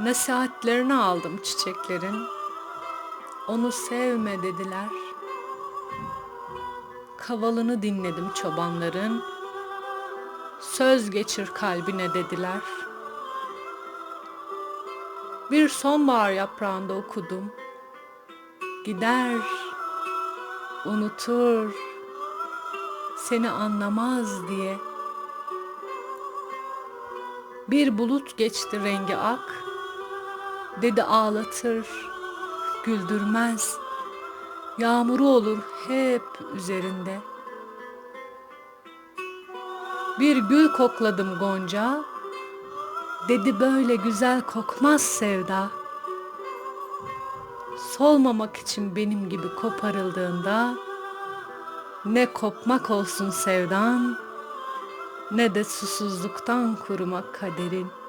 Ne Nasihatlerini aldım çiçeklerin. Onu sevme dediler. Kavalını dinledim çobanların. Söz geçir kalbine dediler. Bir sonbahar yaprağında okudum. Gider unutur, seni anlamaz diye. Bir bulut geçti rengi ak, dedi ağlatır, güldürmez. Yağmuru olur hep üzerinde. Bir gül kokladım gonca, dedi böyle güzel kokmaz sevda. Solmamak için benim gibi koparıldığında ne kopmak olsun sevdan ne de susuzluktan kurumak kaderin.